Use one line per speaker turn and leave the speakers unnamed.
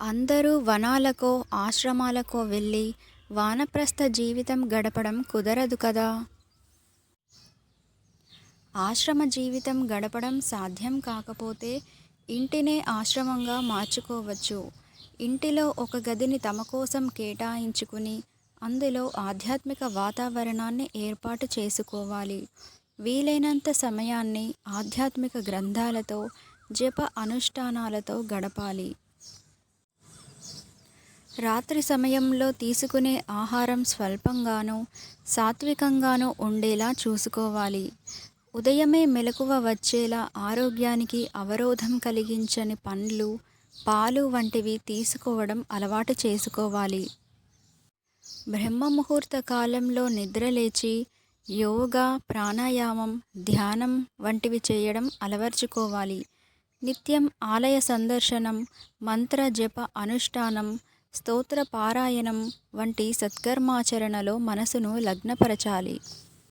అందరూ వనాలకో ఆశ్రమాలకో వెళ్ళి వానప్రస్థ జీవితం గడపడం కుదరదు కదా. ఆశ్రమ జీవితం గడపడం సాధ్యం కాకపోతే ఇంటినే ఆశ్రమంగా మార్చుకోవచ్చు. ఇంటిలో ఒక గదిని తమ కోసం కేటాయించుకుని అందులో ఆధ్యాత్మిక వాతావరణాన్ని ఏర్పాటు చేసుకోవాలి. వీలైనంత సమయాన్ని ఆధ్యాత్మిక గ్రంథాలతో జప అనుష్ఠానాలతో గడపాలి. రాత్రి సమయంలో తీసుకునే ఆహారం స్వల్పంగానూ సాత్వికంగానూ ఉండేలా చూసుకోవాలి. ఉదయమే మెలకువ వచ్చేలా ఆరోగ్యానికి అవరోధం కలిగించని పండ్లు పాలు వంటివి తీసుకోవడం అలవాటు చేసుకోవాలి. బ్రహ్మ ముహూర్త కాలంలో నిద్రలేచి యోగా ప్రాణాయామం ధ్యానం వంటివి చేయడం అలవర్చుకోవాలి. నిత్యం ఆలయ సందర్శనం మంత్ర జప అనుష్ఠానం స్తోత్ర పారాయణం వంటి సత్కర్మాచరణలో మనసును లగ్నపరచాలి.